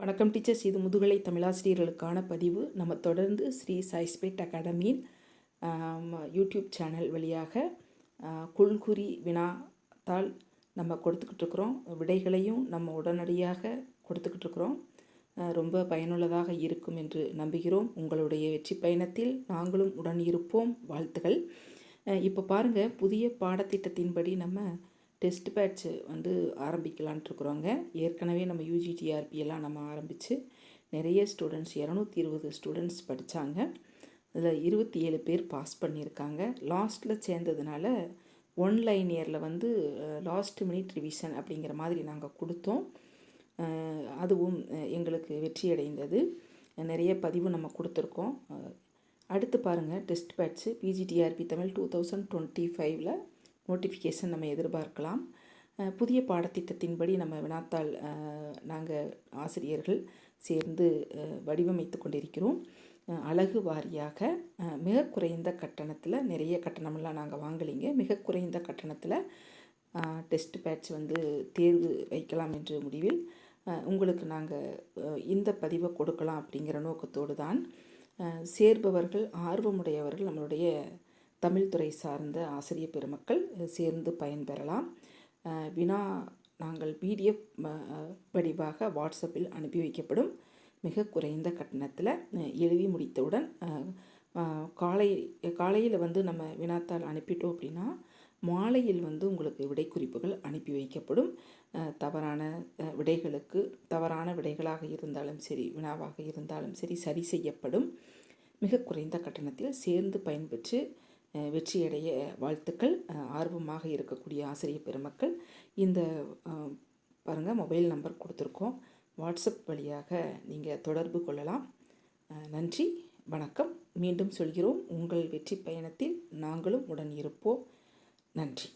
வணக்கம் டீச்சர்ஸ். இது முதுகலை தமிழாசிரியர்களுக்கான பதிவு. நம்ம தொடர்ந்து ஸ்ரீ சாய்ஸ்பேட் அகாடமியின் யூடியூப் சேனல் வழியாக குல்குறி வினாத்தால் நம்ம கொடுத்துக்கிட்டு இருக்கிறோம் விடைகளையும் நம்ம உடனடியாக கொடுத்துக்கிட்டு இருக்கிறோம் ரொம்ப பயனுள்ளதாக இருக்கும் என்று நம்புகிறோம். உங்களுடைய வெற்றி பயணத்தில் நாங்களும் உடன் இருப்போம் வாழ்த்துகள் இப்போ பாருங்கள் புதிய பாடத்திட்டத்தின்படி நம்ம டெஸ்ட் பேட்ச் வந்து ஆரம்பிக்கலான்ட்டு இருக்கிறோங்க ஏற்கனவே நம்ம யூஜிடிஆர்பி எல்லாம் நம்ம ஆரம்பித்து நிறைய ஸ்டூடெண்ட்ஸ் இரநூத்தி இருபது ஸ்டூடெண்ட்ஸ் படித்தாங்க அதில் இருபத்தி ஏழு பேர் பாஸ் பண்ணியிருக்காங்க. லாஸ்ட்டில் சேர்ந்ததுனால ஒன் லைன் இயரில் வந்து லாஸ்ட் மினிட் ரிவிஷன் அப்படிங்கிற மாதிரி நாங்கள் கொடுத்தோம். அதுவும் எங்களுக்கு வெற்றி அடைந்தது நிறைய பதிவு நம்ம கொடுத்துருக்கோம். அடுத்து பாருங்கள் test batch PGTRB Tamil two thousand twenty ஃபைவ்ல நோட்டிஃபிகேஷன் நம்ம எதிர்பார்க்கலாம். புதிய பாடத்திட்டத்தின்படி நம்ம வினாத்தாள் நாங்கள் ஆசிரியர்கள் சேர்ந்து வடிவமைத்து கொண்டிருக்கிறோம். அழகு வாரியாக மிக குறைந்த கட்டணத்தில் நிறைய கட்டணமெல்லாம் நாங்கள் வாங்கலைங்க. மிக குறைந்த கட்டணத்தில் டெஸ்ட் பேட்ச் வந்து தேர்வு வைக்கலாம் என்ற முடிவில் உங்களுக்கு நாங்கள் இந்த பதிவை கொடுக்கலாம் அப்படிங்கிற நோக்கத்தோடு தான் சேர்பவர்கள் ஆர்வமுடையவர்கள் நம்மளுடைய தமிழ்துறை சார்ந்த ஆசிரியர் பெருமக்கள் சேர்ந்து பயன்பெறலாம் வினா நாங்கள் பிடிஎஃப் வடிவாக வாட்ஸ்அப்பில் அனுப்பி வைக்கப்படும். மிக குறைந்த கட்டணத்தில் எழுதி முடித்தவுடன் காலை காலையில் வந்து நம்ம வினாத்தாள் அனுப்பிட்டோம் அப்படின்னா மாலையில் வந்து உங்களுக்கு விடை குறிப்புகள் அனுப்பி வைக்கப்படும். தவறான விடைகளுக்கு தவறான விடைகளாக இருந்தாலும் சரி வினாவாக இருந்தாலும் சரி சரி செய்யப்படும். மிக குறைந்த கட்டணத்தில் சேர்ந்து பயன்பெற்று வெற்றியடைய வாழ்த்துக்கள். ஆர்வமாக இருக்கக்கூடிய ஆசிரியர் பெருமக்கள் இந்த பாருங்கள் மொபைல் நம்பர் கொடுத்துருக்கோம். வாட்ஸ்அப் வழியாக நீங்கள் தொடர்பு கொள்ளலாம். நன்றி வணக்கம். மீண்டும் சொல்கிறோம். உங்கள் வெற்றி பயணத்தில் நாங்களும் உடன் இருப்போம். நன்றி.